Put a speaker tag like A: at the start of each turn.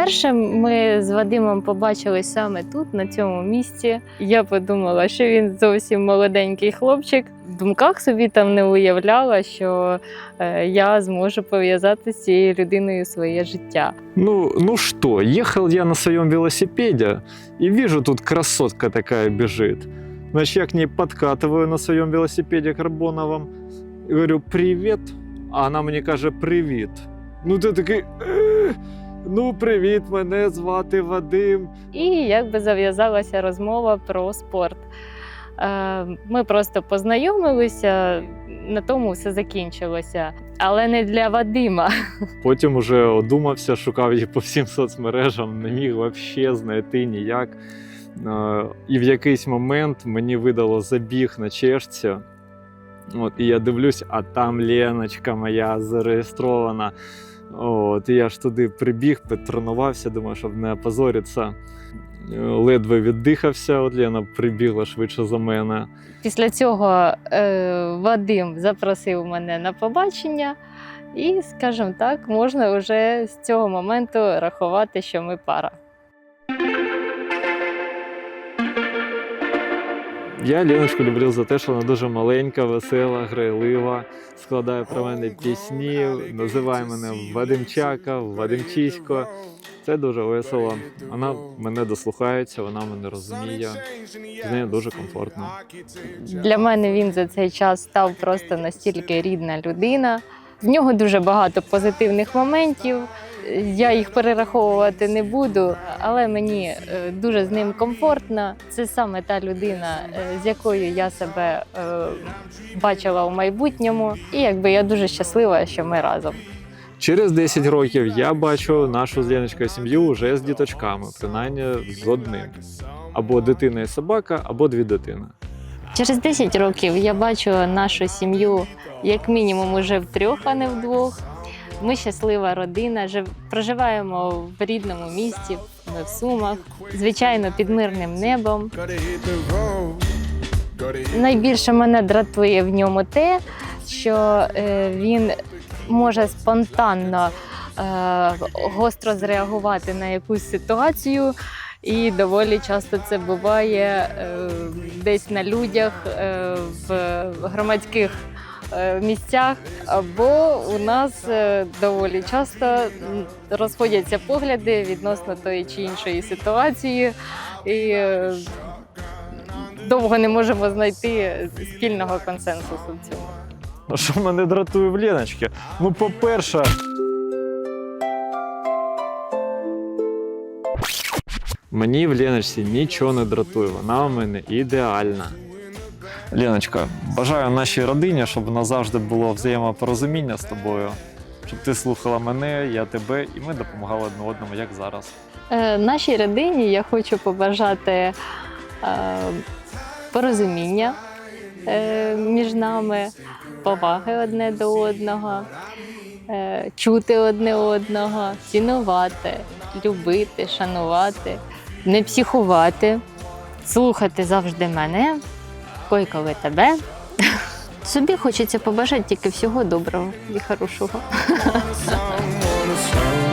A: Вперше ми з Вадимом побачились саме тут, на цьому місці. Я подумала, що він зовсім молоденький хлопчик. В думках собі там не уявляла, що е, я зможу пов'язати з цією людиною своє життя.
B: Ну, ну что, ехал я на своем велосипеде и вижу, тут красотка такая бежит. Значит, я к ней подкатываю на своем велосипеде карбоновом говорю «Привет», а она мне каже «Привіт». Ну ти такий «Е, «Ну, привіт, мене звати Вадим».
A: І якби зав'язалася розмова про спорт. Е, Ми просто познайомилися, на тому все закінчилося. Але не для Вадима.
B: Потім уже одумався, шукав її по всім соцмережам, не міг взагалі знайти ніяк. Е, І в якийсь момент мені видало забіг на чешця. От, і я дивлюсь, а там Леночка моя зареєстрована. От, я ж туди прибіг, потренувався, думаю, щоб не опозоритися. Ледве віддихався, от Лена прибігла швидше за мене.
A: Після цього е, Вадим запросив мене на побачення, і, скажімо так, можна вже з цього моменту рахувати, що ми пара.
B: Я Леночку люблю за те, що вона дуже маленька, весела, грайлива, складає про мене пісні, називає мене Вадимчака, Вадимчисько. Це дуже весело. Вона мене дослухається, вона мене розуміє. З нею дуже комфортно.
A: Для мене він за цей час став просто настільки рідна людина. В нього дуже багато позитивних моментів. Я їх перераховувати не буду, але мені е, дуже з ним комфортно. Це саме та людина, е, з якою я себе е, бачила у майбутньому. І якби я дуже щаслива, що ми разом.
B: Через 10 років я бачу нашу з Леночкою сім'ю вже з діточками, принаймні з одним. Або дитина і собака, або дві дитини.
A: Через 10 років я бачу нашу сім'ю як мінімум уже втрьох, а не вдвох. Ми щаслива родина, жив- проживаємо в рідному місті, ми в Сумах, звичайно, під мирним небом. Найбільше мене дратує в ньому те, що е, він може спонтанно е, гостро зреагувати на якусь ситуацію. І доволі часто це буває е, десь на людях, е, в громадських місцях, або у нас е, доволі часто розходяться погляди відносно тої чи іншої ситуації. І е, довго не можемо знайти спільного консенсусу в цьому.
B: Ну, що мене дратує в Леночці? Ну, по-перше, мені в Леночці нічого не дратує, вона у мене ідеальна. Леночка, бажаю нашій родині, щоб назавжди було взаємопорозуміння з тобою, щоб ти слухала мене, я тебе, і ми допомагали одне одному, як зараз.
A: Е, Нашій родині я хочу побажати е, порозуміння е, між нами, поваги одне до одного, чути одне одного, цінувати, любити, шанувати, не психувати, слухати завжди мене, коли тебе. Собі хочеться побажати тільки всього доброго і хорошого.